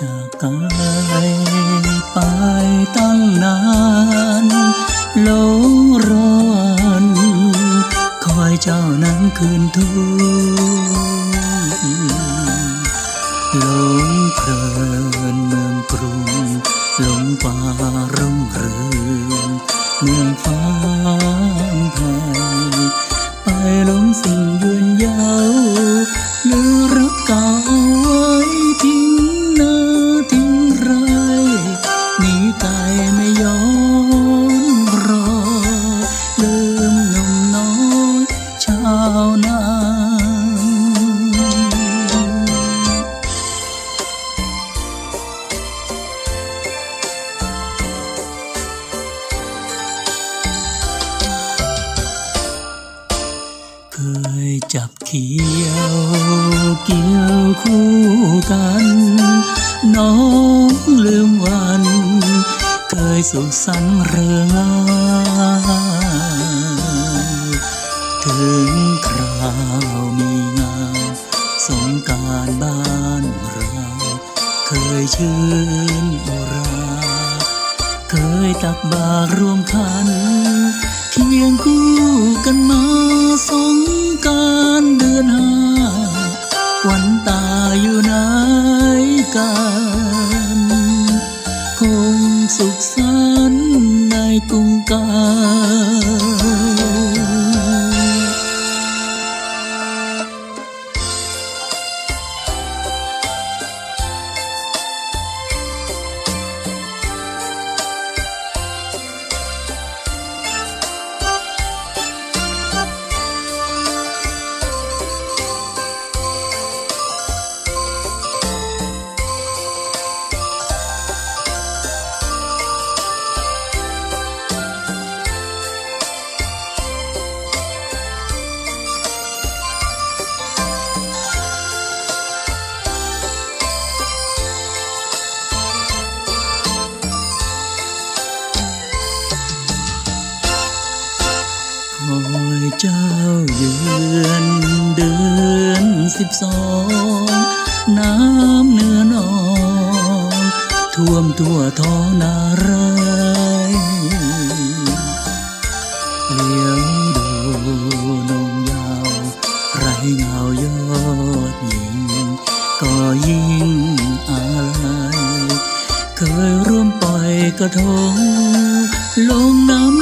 จากกายไปตั้งนานหลงรอนคอยเจ้านั้นคืนทุกหลงเพลินเมืองกรุงหลงป่ารุ่งเรืองเมืองฟ้าไทยไปหลงสิ่งยืนยาว เขียวเกี่ยวคู่กัน น้องลืมวัน เคยสุขสันต์เรืองถึงคราวมีงานสงการบ้านเราเคยชื่นอุรา เคยตักบาตรรวมขัน เคียงคู่กันมาสงการเดือนห้าวันตาอยู่ไหนกันคงสุขสันในกรุงกา อยเจ้าเยือนเดือนสิบสองน้ำเนื้อนองท่วมทั่วท้องนาไรเลี้ยวดูนงยาว ไรเงายอดหญิง ก็ยิ่งอะไรเคยร่วมปล่อยกระทงลงน้ำ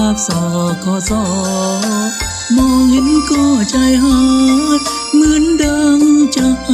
าพสอขอสอมองเห็นก็ใจหายเหมือนดังจะห